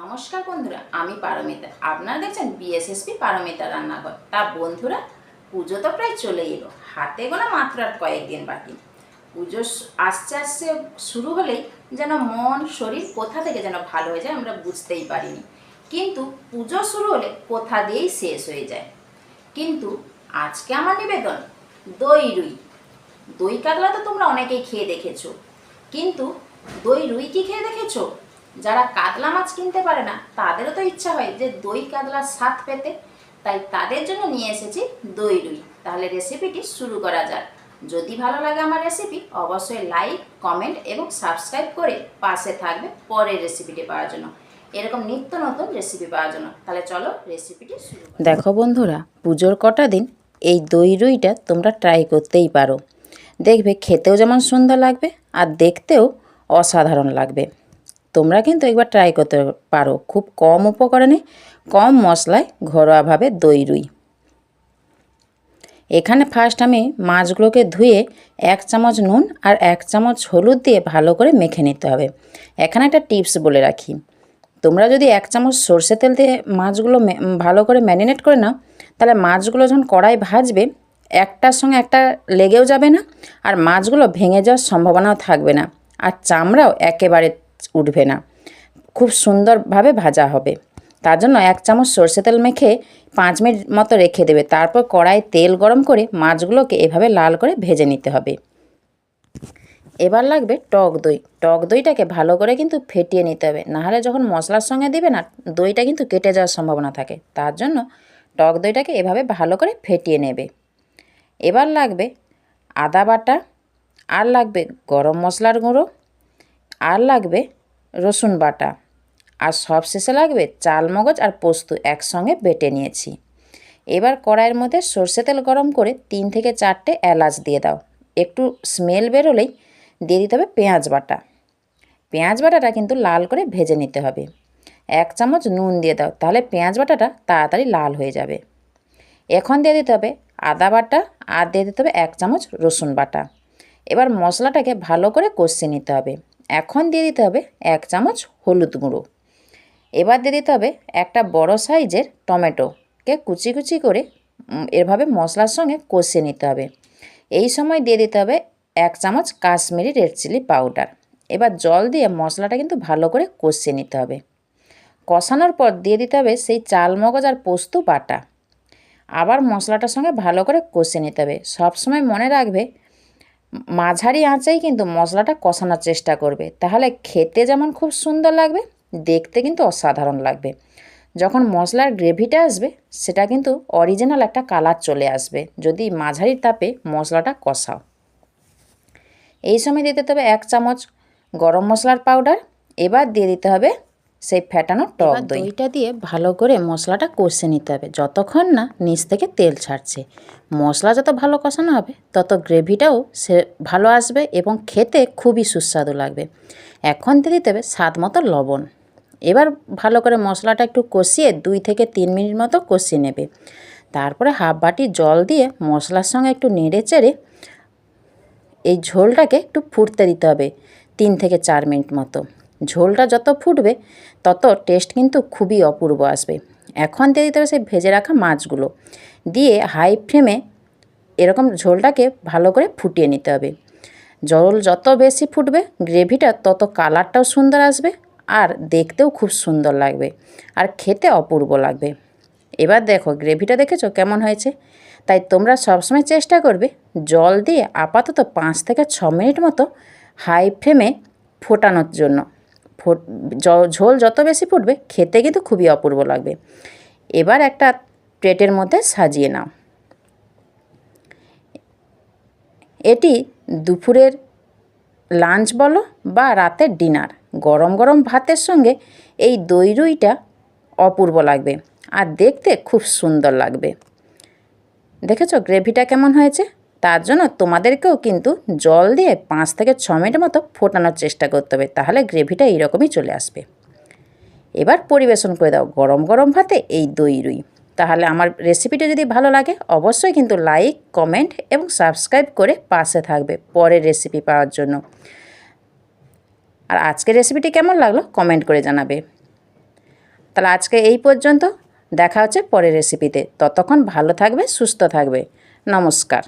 নমস্কার বন্ধুরা, আমি পারমিতা। আপনারা দেখছেন বিএসএসপি পারমিতা রান্নাঘর। তা বন্ধুরা, পুজো তো প্রায় চলে এলো। হাতে গোনা মাত্র আর কয়েকদিন বাকি। পুজো আসতে আসতে শুরু হলেই যেন মন, শরীর কোথা থেকে যেন ভালো হয়ে যায় আমরা বুঝতেই পারিনি। কিন্তু পুজো শুরু হলে কোথা দিয়েই শেষ হয়ে যায়। কিন্তু আজকে আমার নিবেদন, দই রুই। দই কাতলা তো তোমরা অনেকেই খেয়ে দেখেছ। কিন্তু দই রুই কি খেয়ে দেখেছ? যারা কাতলা মাছ কিনতে পারে না, তাদেরও তো ইচ্ছা হয় যে দই কাতলার স্বাদ পেতে। তাই তাদের জন্য নিয়ে এসেছি দই রুই। তাহলে রেসিপিটি শুরু করা যাক। যদি ভালো লাগে আমার রেসিপি অবশ্যই লাইক কমেন্ট এবং সাবস্ক্রাইব করে পাশে থাকবে পরের রেসিপিটি পাওয়ার জন্য। এরকম নিত্য নতুন রেসিপি পাওয়ার জন্য। তাহলে চলো রেসিপিটি শুরু দেখো বন্ধুরা, পুজোর কটা দিন এই দই রুইটা তোমরা ট্রাই করতেই পারো। দেখবে খেতেও যেমন সুন্দর লাগবে আর দেখতেও অসাধারণ লাগবে। তোমরা কিন্তু একবার ট্রাই করতে পারো। খুব কম উপকরণে, কম মশলায় ঘরোয়াভাবে দই, রুই। এখানে ফার্স্ট আমি মাছগুলোকে ধুয়ে এক চামচ নুন আর এক চামচ হলুদ দিয়ে ভালো করে মেখে নিতে হবে। এখানে একটা টিপস বলে রাখি। তোমরা যদি এক চামচ সর্ষে তেল দিয়ে মাছগুলো ভালো করে ম্যারিনেট করে নাও, তাহলে মাছগুলো যখন কড়াই ভাজবে, একটার সঙ্গে একটা লেগেও যাবে না আর মাছগুলো ভেঙে যাওয়ার সম্ভাবনাও থাকবে না। আর চামড়াও একেবারে উঠবে না। খুব সুন্দরভাবে ভাজা হবে। তার জন্য এক চামচ সর্ষে তেল মেখে পাঁচ মিনিট মতো রেখে দেবে। তারপর কড়াই তেল গরম করে মাছগুলোকে এভাবে লাল করে ভেজে নিতে হবে। এবার লাগবে টক দই। টক দইটাকে ভালো করে কিন্তু ফেটিয়ে নিতে হবে। নাহলে যখন মশলার সঙ্গে দিবে না, দইটা কিন্তু কেটে যাওয়ার সম্ভাবনা থাকে। তার জন্য টক দইটাকে এভাবে ভালো করে ফেটিয়ে নেবে। এবার লাগবে আদা বাটা আর লাগবে গরম মশলার গুঁড়ো। আর লাগবে রসুন বাটা। আর সব শেষে লাগবে চাল, মগজ আর পোস্ত একসঙ্গে বেটে নিয়েছি। এবার কড়াইয়ের মধ্যে সর্ষে তেল গরম করে তিন থেকে চারটে এলাচ দিয়ে দাও। একটু স্মেল বেরোলেই দিয়ে দিতে হবে পেঁয়াজ বাটা। পেঁয়াজ বাটাটা কিন্তু লাল করে ভেজে নিতে হবে। এক চামচ নুন দিয়ে দাও, তাহলে পেঁয়াজ বাটাটা তাড়াতাড়ি লাল হয়ে যাবে। এখন দিয়ে দিতে হবে আদা বাটা আর দিয়ে দিতে হবে এক চামচ রসুন বাটা। এবার মশলাটাকে ভালো করে কষিয়ে নিতে হবে। এখন দিয়ে দিতে হবে এক চামচ হলুদ গুঁড়ো। এবার দিয়ে দিতে হবে একটা বড় সাইজের টমেটোকে কুচি কুচি করে এভাবে মশলার সঙ্গে কষে নিতে হবে। এই সময় দিয়ে দিতে হবে এক চামচ কাশ্মীরি রেড চিলি পাউডার। এবার জল দিয়ে মশলাটা কিন্তু ভালো করে কষে নিতে হবে। কষানোর পর দিয়ে দিতে হবে সেই চাল মগজ আর পোস্ত বাটা। আবার মশলাটার সঙ্গে ভালো করে কষে নিতে হবে। সবসময় মনে রাখবে মাঝারি আঁচেই কিন্তু মশলাটা কষানোর চেষ্টা করবে। তাহলে খেতে যেমন খুব সুন্দর লাগবে, দেখতে কিন্তু অসাধারণ লাগবে। যখন মশলার গ্রেভিটা আসবে, সেটা কিন্তু অরিজিনাল একটা কালার চলে আসবে। যদি মাঝারি তাপে মশলাটা কষাও। এই সময় দিতে হবে এক চামচ গরম মশলার পাউডার। এবার দিয়ে দিতে হবে সেই ফ্যাটানো টক দই। দইটা দিয়ে ভালো করে মশলাটা কষে নিতে হবে। যতক্ষণ না নিচ থেকে তেল ছাড়ছে। মশলা যত ভালো কষানো হবে তত গ্রেভিটাও সে ভালো আসবে এবং খেতে খুবই সুস্বাদু লাগবে। এখন দিয়ে দিতে হবে স্বাদ মতো লবণ। এবার ভালো করে মশলাটা একটু কষিয়ে দুই থেকে তিন মিনিট মতো কষিয়ে নেবে। তারপরে হাফ বাটি জল দিয়ে মশলার সঙ্গে একটু নেড়ে চেড়ে এই ঝোলটাকে একটু ফুটতে দিতে হবে তিন থেকে চার মিনিট মতো। ঝোলটা যত ফুটবে, তত টেস্ট কিন্তু খুবই অপূর্ব আসবে। এখন দিয়ে দিতে হবে সেই ভেজে রাখা মাছগুলো। দিয়ে হাই ফ্লেমে এরকম ঝোলটাকে ভালো করে ফুটিয়ে নিতে হবে। জল যত বেশি ফুটবে গ্রেভিটা তত কালারটাও সুন্দর আসবে আর দেখতেও খুব সুন্দর লাগবে আর খেতে অপূর্ব লাগবে। এবার দেখো গ্রেভিটা দেখেছ কেমন হয়েছে? তাই তোমরা সবসময় চেষ্টা করবে জল দিয়ে আপাতত পাঁচ থেকে ছ মিনিট মতো হাই ফ্লেমে ফোটানোর জন্য। ফোট ঝোল যত বেশি ফুটবে, খেতে কিন্তু খুবই অপূর্ব লাগবে। এবার একটা প্লেটের মধ্যে সাজিয়ে নাও। এটি দুপুরের লাঞ্চ বলো বা রাতের ডিনার। গরম গরম ভাতের সঙ্গে এই দই রুইটা অপূর্ব লাগবে। আর দেখতে খুব সুন্দর লাগবে। দেখেছ? গ্রেভিটা কেমন হয়েছে? তার জন্য তোমাদেরকেও কিন্তু জল দিয়ে পাঁচ থেকে ছ মিনিট মতো ফোটানোর চেষ্টা করতে হবে, তাহলে গ্রেভিটা এইরকমই চলে আসবে। এবার পরিবেশন করে দাও গরম গরম ভাতে এই দই রুই। তাহলে আমার রেসিপিটা যদি ভালো লাগে, অবশ্যই কিন্তু লাইক কমেন্ট এবং সাবস্ক্রাইব করে পাশে থাকবে পরের রেসিপি পাওয়ার জন্য। আর আজকের রেসিপিটি কেমন লাগল কমেন্ট করে জানাবে। তাহলে আজকে এই পর্যন্ত, দেখা হচ্ছে পরের রেসিপিতে ততক্ষণ ভালো থাকবে, সুস্থ থাকবে। নমস্কার।